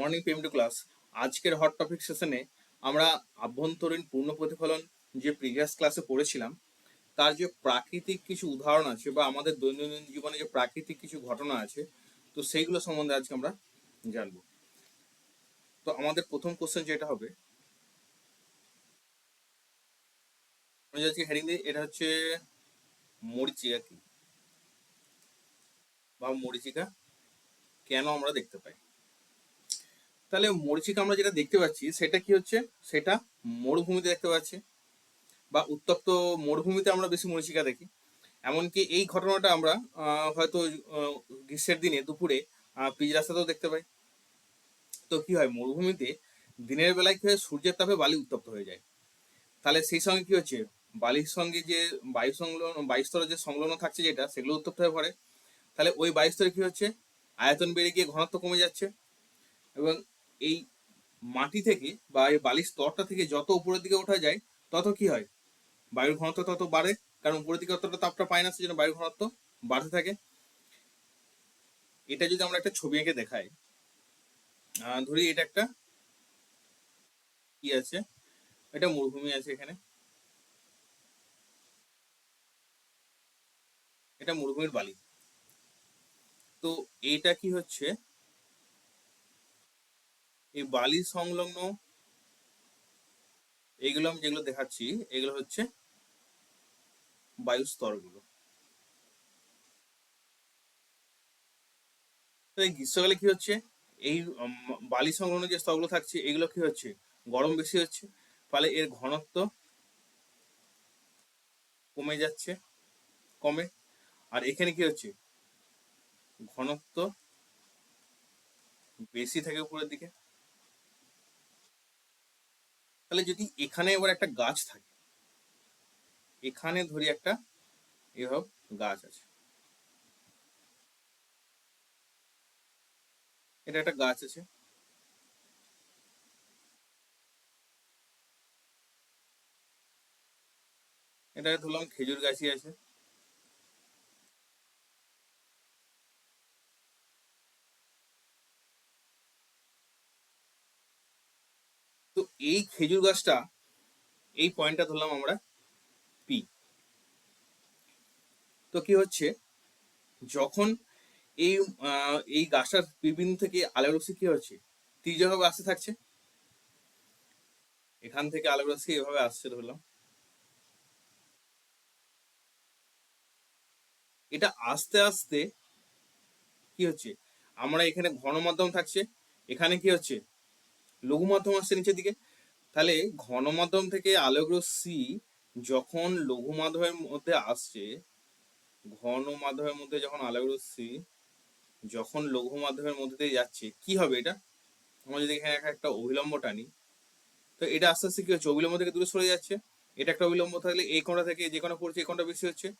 Morning পেম to class আজকের hot topic সেশনে আমরা আভ্যন্তরীণ পূর্ণ প্রতিফলন যে প্রিভিয়াস ক্লাসে পড়েছিলাম, তার যে প্রাকৃতিক কিছু উদাহরণ আছে বা আমাদের দৈনন্দিন জীবনে যে প্রাকৃতিক কিছু ঘটনা আছে, তো সেইগুলো সম্বন্ধে আজকে আমরা জানব। তো আমাদের প্রথম কোশ্চেন যেটা হবে আজকে হেডিং দিই, এটা হচ্ছে মরিচিকা কি? বা মরিচিকা কেন আমরা দেখতে পাই? তাহলে মরিচিকা আমরা যেটা দেখতে পাচ্ছি, সেটা কি হচ্ছে? সেটা মরুভূমিতে দেখতে পাচ্ছি। বা উত্তপ্ত মরুভূমিতে আমরা বেশি মরিচিকা দেখি। এমনকি এই ঘটনাটা আমরা হয়তো গ্রীষ্মের দিনে দুপুরে পিচ রাস্তাতেও দেখতে পাই। তো কি হয়? মরুভূমিতে দিনের বেলায় কি হয়? সূর্যের তাপে বালি উত্তপ্ত হয়ে যায়। তাহলে সেই সঙ্গে কি হচ্ছে? বালির সঙ্গে যে বায়ু সংলগ্ন বায়ুস্তরের যে সংলগ্ন থাকছে যেটা, সেগুলো উত্তপ্ত হয়ে পড়ে। তাহলে ওই বায়ুস্তরে কি হচ্ছে? আয়তন বেড়ে গিয়ে ঘনত্ব কমে যাচ্ছে। এবং এই মাটি থেকে বা এই বালির স্তরটা থেকে যত উপরের দিকে ওঠা যায়, তত কি হয়? বায়ুর ঘনত্ব তত বাড়ে, কারণ উপরের দিকে অতটা তাপটা পায় না, সেজন্য বায়ুর ঘনত্ব বাড়তে থাকে। এটা যদি আমরা একটা ছবি এঁকে দেখাই ধরি এটা একটা কি আছে? এটা মরুভূমি আছে এখানে। এটা মরুভূমির বালি। তো এইটা কি হচ্ছে? এই বালি সংলগ্ন এইগুলো আমি যেগুলো দেখাচ্ছি, এগুলো হচ্ছে বায়ু স্তরগুলো গ্রীষ্মকালে কি হচ্ছে? এই বালি সংলগ্ন যে স্তরগুলো থাকছে, এগুলো কি হচ্ছে? গরম বেশি হচ্ছে, ফলে এর ঘনত্ব কমে যাচ্ছে, কমে। আর এখানে কি হচ্ছে? ঘনত্ব বেশি থাকে উপরের দিকে। তাহলে যদি এখানে এবার একটা গাছ থাকে, এখানে ধরি একটা এভাবে গাছ আছে। এটা একটা গাছ আছে। এটা ধরলাম খেজুর গাছই আছে। এই খেজুর গাছটা, এই পয়েন্টটা ধরলাম আমরা পি তো কি হচ্ছে? যখন এই এই গাছটার বিভিন্ন থেকে আলোক রশ্মি কি হচ্ছে? তীর্যভাবে আসতে থাকছে। এখান থেকে আলোক রশ্মি এভাবে আসছে ধরলাম। এটা আস্তে আস্তে কি হচ্ছে? আমরা এখানে ঘন মাধ্যম থাকছে। এখানে কি হচ্ছে? লঘু মাধ্যম আসছে নিচের দিকে। তাহলে ঘন মাধ্যম থেকে আলোক রশ্মি যখন লঘু মাধ্যমের মধ্যে আসছে ঘন মাধ্যমের মধ্যে যখন আলোক রশ্মি যখন লঘু মাধ্যমের মধ্যে দিয়ে যাচ্ছে, কি হবে এটা? আমরা যদি এখানে একটা- অবিলম্ব টানি, তো এটা আস্তে আস্তে কি হচ্ছে? অবিলম্ব থেকে দূরে সরে যাচ্ছে। এটা একটা অবিলম্ব থাকলে এই কোণটা থেকে যে কোণটা পড়ছে, এই কোণটা বেশি হচ্ছে।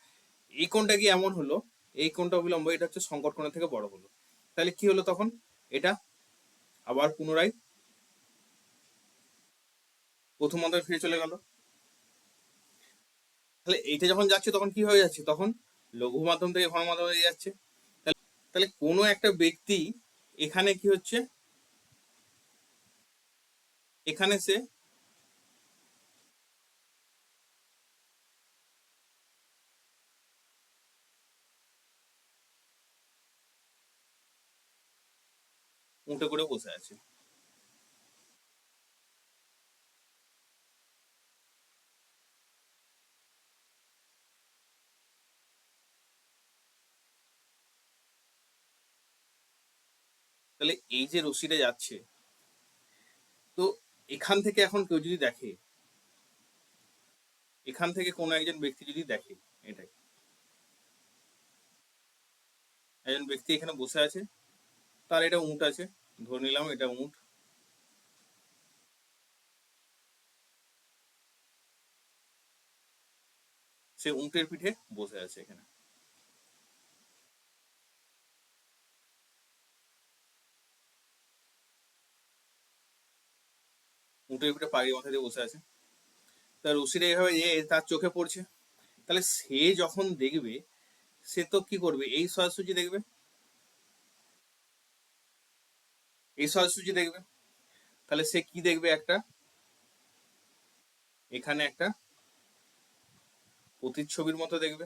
এই কোণটা কি এমন হলো? এই কোণটা অবিলম্ব এটা হচ্ছে সংকট কোণের থেকে বড় হলো। তাহলে কি হলো তখন? এটা আবার পুনরায় প্রথম মাধ্যমে ফিরে চলে গেল। তাহলে এইটা যখন যাচ্ছে তখন কি হয়ে যাচ্ছে? তখন লঘু মাধ্যম থেকে ঘন মাধ্যমে দিয়ে যাচ্ছে। তাহলে কোনো একটা ব্যক্তি এখানে কি হচ্ছে? এখানে সে উঠে করে বসে আছে। তাহলে এই যে রশিটা যাচ্ছে, তো এখান থেকে এখন কেউ যদি দেখে, এখান থেকে কোনো একজন ব্যক্তি যদি দেখে এটাই একজন ব্যক্তি এখানে বসে আছে, তার এটা উঁট আছে, ধরে নিলাম এটা উঁট, সে উঁটের পিঠে বসে আছে এখানে। উঁটের উঠে পাড়ির মাথা দিয়ে বসে আছে। তার রশিটা এইভাবে এ তার চোখে পড়ছে। তাহলে সে যখন দেখবে, সে তো কি করবে? এই সোজাসুজি দেখবে? এই সোজাসুজি দেখবে? তাহলে সে কি দেখবে একটা? এখানে একটা প্রতিচ্ছবির মতো দেখবে।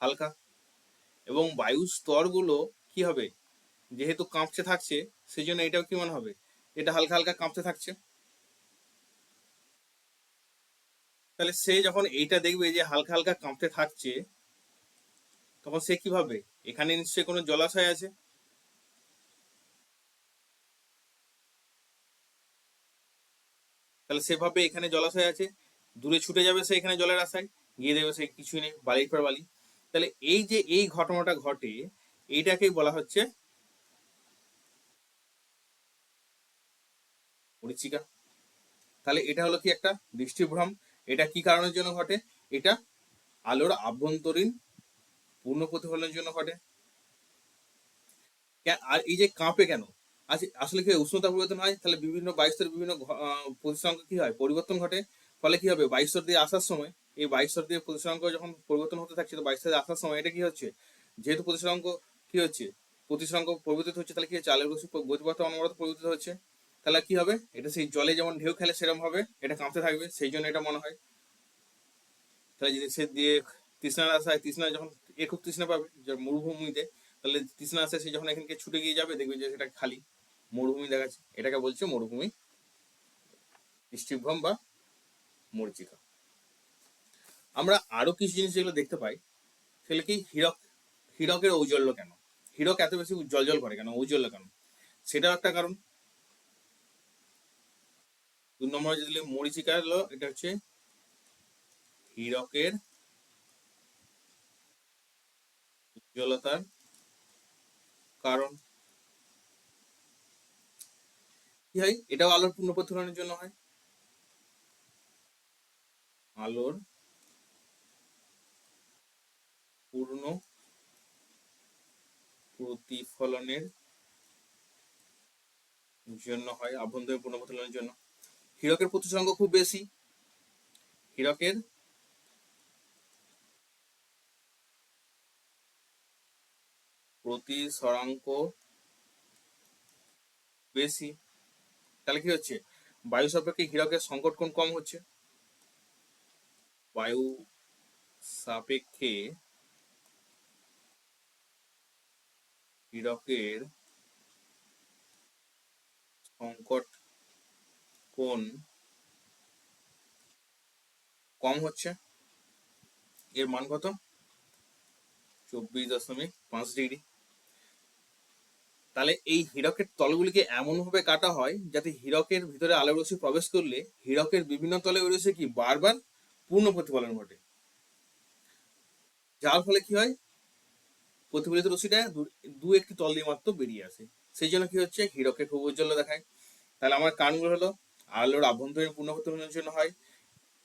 হালকা। এবং বায়ু স্তরগুলো কি হবে? যেহেতু কাঁপছে থাকছে সেই জন্য এটাও কি মনে হবে? এটা হালকা হালকা কাঁপতে থাকছে। তাহলে সে যখন এইটা দেখবে যে হালকা হালকা কাঁপতে থাকছে, তখন সে কি ভাবে এখানে নিশ্চয়ই কোনো জলাশয় আছে। তাহলে সে ভাবে এখানে জলাশয় আছে। দূরে ছুটে যাবে সে এখানে জলের আশায়। গিয়ে দেবে সে কিছুই নেই, বালির পর বালি। তাহলে এই যে এই ঘটনাটা ঘটে, এইটাকেই বলা হচ্ছে মরিচিকা তাহলে এটা হলো কি একটা দৃষ্টিভ্রম? এটা কি কারণের জন্য ঘটে? এটা আলোর আভ্যন্তরীণ পূর্ণ প্রতিফলনের জন্য ঘটে। আর এই যে কাঁপে কেন? আসলে কি উষ্ণতা পরিবর্তন হয়? তাহলে বিভিন্ন বায়ুস্তর বিভিন্ন আহ, কি হয়? পরিবর্তন ঘটে। ফলে কি হবে? বায়ুস্তর দিয়ে আসার সময় এই বায়ুস্তর দিয়ে প্রতিষ্ঠাঙ্ক যখন পরিবর্তন হতে থাকছে তো বায়ুস্তর দিয়ে আসার সময় এটা কি হচ্ছে? যেহেতু প্রতিষ্ঠাঙ্ক কি হচ্ছে? প্রতিষ্ঠাঙ্ক পরিবর্তিত হচ্ছে তাহলে কি হচ্ছে? আলোর গতিপথ অনবরত পরিবর্তিত হচ্ছে। তাহলে কি হবে? এটা সেই জলে যেমন ঢেউ খেলে সেরকম হবে, এটা কাঁপতে থাকবে, সেই জন্য এটা মনে হয়। তাহলে যদি সে দিয়ে তৃষ্ণার আশায় তৃষ্ণা যখন এ খুব তৃষ্ণা পাবে মরুভূমিতে, তাহলে তৃষ্ণা আশায় সে যখন এখানকে ছুটে গিয়ে যাবে, দেখবে যে সেটা খালি, মরুভূমি দেখাচ্ছে। এটাকে বলছে মরুভূমি বৃষ্টিভ্রম বা মরিচিকা আমরা আরও কিছু জিনিস যেগুলো দেখতে পাই, সেগুলো কি হীরক, হীরকের ঔজ্জ্বল্য কেন? হীরক এত বেশি জল জল করে কেন? ঔজ্জ্বল্য কেন? সেটাও একটা কারণ। দু নম্বরে যদি মরিচিকা হলো, এটা হচ্ছে হীরকের উজ্জ্বলতার কারণ। কি হয়? এটাও আলোর জন্য হয়। আলোর পূর্ণ প্রতিফলনের জন্য হয়, আভ্যন্তরীণ পূর্ণ জন্য। হীরকের প্রতিসঙ্গ খুব বেশি। হীরকের প্রতিসরাঙ্ক বেশি। তাহলে কি হচ্ছে? বায়ু সাপেক্ষে হীরকের সংকট কোণ কম হচ্ছে? বায়ু সাপেক্ষে হীরকের সংকট কোণ কম হচ্ছে, এর মান কত? চব্বিশ দশমিক পাঁচ ডিগ্রি। তাহলে এই হীরকের তলগুলিকে এমন ভাবে কাটা হয় যাতে হীরকের ভিতরে আলোর রশ্মি প্রবেশ করলে হীরকের বিভিন্ন তলে ওই রশ্মি কি? বারবার পূর্ণ প্রতিফলন ঘটে। যার ফলে কি হয়? প্রতিফলিত রশ্মিটা দু- একটি তল দিয়ে মাত্র বেরিয়ে আসে। সেই জন্য কি হচ্ছে? হীরকের খুব উজ্জ্বল দেখায়। তাহলে আমার কারণগুলো হলো আলোর আভ্যন্তরীণ জন্য হয়।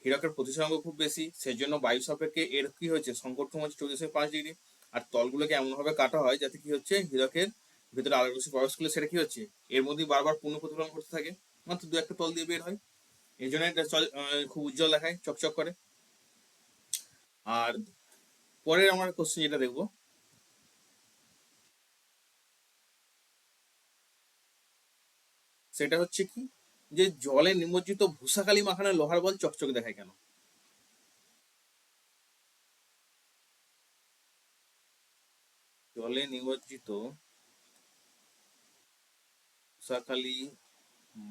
হীরকের প্রতিসঙ্গ খুব বেশি সেই জন্য বায়ু সাপেক্ষে এর কি হচ্ছে সংকট কম হচ্ছে চৌত্রিশ পাঁচ ডিগ্রি। আর তলগুলোকে এমনভাবে কাটা হয় যাতে কি হচ্ছে? হীরকের ভিতরে আলোর রশ্মি প্রবেশ করলে সেটা কি হচ্ছে? এর মধ্যে বারবার পূর্ণ প্রতিফলন করতে থাকে। মাত্র দু একটা তল দিয়ে বের হয়। এই জন্য এটা খুব উজ্জ্বল দেখায়, চকচক করে। আর পরের আমার কোশ্চেন যেটা দেখব। সেটা হচ্ছে কি? যে জলে নিমজ্জিত ভূষাকালী মাখানে লোহার বল চকচক দেখায় কেন? জলে নিমজ্জিত ভূষাকালী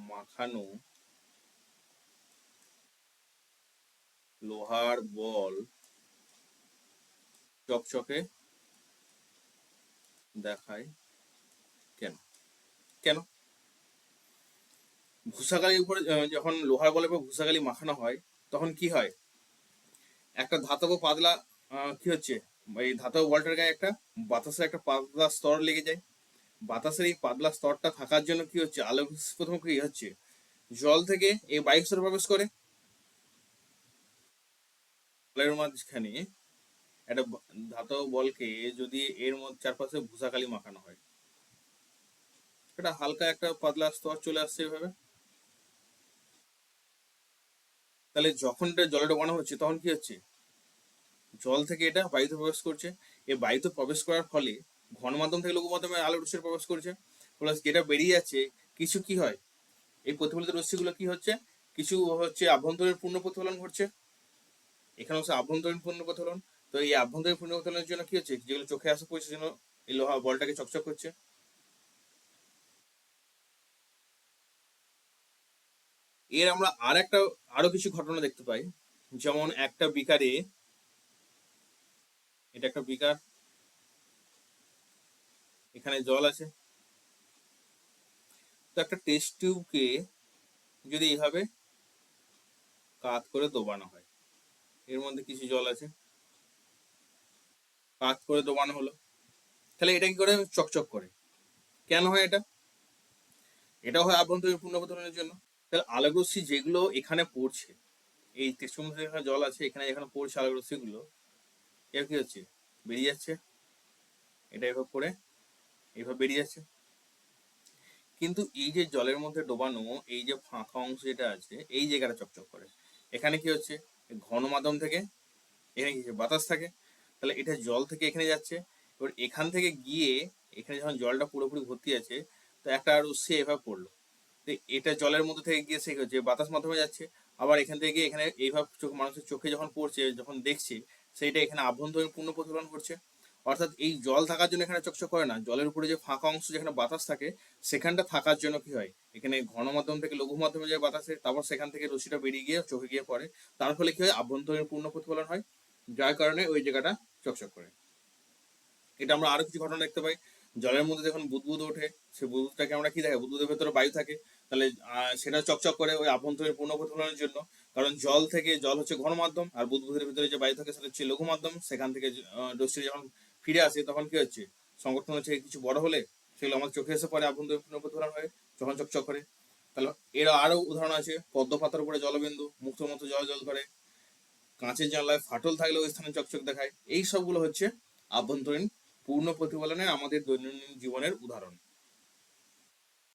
মাখানো লোহার বল চকচকে দেখায় কেন? কেন? ভূষাকালির উপরে যখন লোহার বলের উপর মাখানো হয়, তখন কি হয়? একটা ধাতব পাতলা কি হচ্ছে? এই ধাতব বলটার গায়ে একটা বাতাসের একটা পাতলা স্তর লেগে যায়। বাতাসের এই পাতলা স্তরটা থাকার জন্য কি হচ্ছে? আলো প্রথম কি হচ্ছে। জল থেকে এই বায়ু স্তরে প্রবেশ করে। জলের মাঝখানে একটা ধাতব বলকে যদি এর মধ্যে চারপাশে ভূষাকালি মাখানো হয়। এটা হালকা একটা পাতলা স্তর চলে আসছে এভাবে। তাহলে যখন এটা জলে ডোবানো হচ্ছে, তখন কি হচ্ছে? জল থেকে এটা বায়ুতে প্রবেশ করছে। এই বায়ুতে প্রবেশ করার ফলে ঘন মাধ্যম থেকে লঘু মাধ্যমে আলোর রশ্মি প্রবেশ করছে। প্লাস যেটা বেরিয়ে যাচ্ছে, কিছু কি হয়? এই প্রতিফলিত রশ্মিগুলো কি হচ্ছে? কিছু হচ্ছে আভ্যন্তরীণ পূর্ণ প্রতিফলন ঘটছে। এখানে হচ্ছে আভ্যন্তরীণ পূর্ণ প্রতিফলন। তো এই আভ্যন্তরীণ পূর্ণ প্রতিফলনের জন্য কি হচ্ছে? যেগুলো চোখে আসে পড়ছে জন্য এই লোহা বলটাকে চকচক করছে। এর আমরা আর একটা আরও কিছু ঘটনা দেখতে পাই। যেমন একটা বিকারে, এটা একটা বিকার। এখানে জল আছে। তো একটা টেস্ট টিউবকে যদি এইভাবে কাত করে দোবানো হয়, এর মধ্যে কিছু জল আছে। কাত করে দোবানো হলো। তাহলে এটা কি করে চকচক করে? কেন হয় এটা? এটা হয় আভ্যন্তরীণ পুনঃপ্রতনের জন্য। তাহলে আলোকরশ্মি যেগুলো এখানে পড়ছে, এই এখানে জল আছে, এখানে যেখানে পড়ছে আলোকরশ্মি গুলো এর কি হচ্ছে? বেরিয়ে যাচ্ছে। এটা এভাবে করে এভাবে বেরিয়ে যাচ্ছে। কিন্তু এই যে জলের মধ্যে ডোবানো, এই যে ফাঁকা অংশ যেটা আছে, এই জায়গাটা চকচক করে। এখানে কি হচ্ছে? ঘন মাধ্যম থেকে, এখানে কি? বাতাস থাকে। তাহলে এটা জল থেকে এখানে যাচ্ছে। এবার এখান থেকে গিয়ে, এখানে যখন জলটা পুরোপুরি ভর্তি আছে, তো একটা আর সে এভাবে পড়ল। এটা জলের মধ্যে থেকে গিয়ে সে হচ্ছে বাতাস মাধ্যমে যাচ্ছে, আবার এখান থেকে গিয়ে এখানে এইভাবে চোখ মানুষের চোখে যখন পড়ছে, যখন দেখছে, সেইটা এখানে আভ্যন্তরীণ পূর্ণ প্রতিফলন করছে অর্থাৎ এই জল থাকার জন্য এখানে চকচক করে না। জলের উপরে যে ফাঁকা অংশ যেখানে বাতাস থাকে, সেখানটা থাকার জন্য কি হয়? এখানে ঘন মাধ্যম থেকে লঘু মাধ্যমে যে বাতাসে তারপর সেখান থেকে রশিটা বেরিয়ে গিয়ে চোখে গিয়ে পড়ে। তার ফলে কি হয়? আভ্যন্তরীণ পূর্ণ প্রতিফলন হয়, যার কারণে ওই জায়গাটা চকচক করে। এটা আমরা আরও কিছু ঘটনা দেখতে পাই। জলের মধ্যে যখন বুদবুদ ওঠে, সে বুদবুদটাকে আমরা কি দেখে বুদবুদের ভেতরে বায়ু থাকে। তাহলে সেটা চকচক করে ওই আভ্যন্তরীণ পূর্ণ জন্য। কারণ জল থেকে জল হচ্ছে ঘন মাধ্যম আর বুদবুদের ভিতরে যে বায়ু থাকে সেটা হচ্ছে লঘু মাধ্যম সেখান থেকে আহ, যখন ফিরে আসে তখন কি হচ্ছে? সংগঠন হচ্ছে কিছু বড় হলে সেগুলো আমার চোখে এসে পরে আভ্যন্তরীণ পূর্ণ প্রতিফলন হয় যখন চকচক করে। তাহলে এর আরও উদাহরণ আছে পদ্ম পাতার উপরে জলবিন্দু মুক্তর মতো জল জল করে। কাঁচের জানলায় ফাটল থাকলে ওই স্থানে চকচক দেখায়। এই সবগুলো হচ্ছে আভ্যন্তরীণ পূর্ণ প্রতিফলনের আমাদের দৈনন্দিন জীবনের উদাহরণ।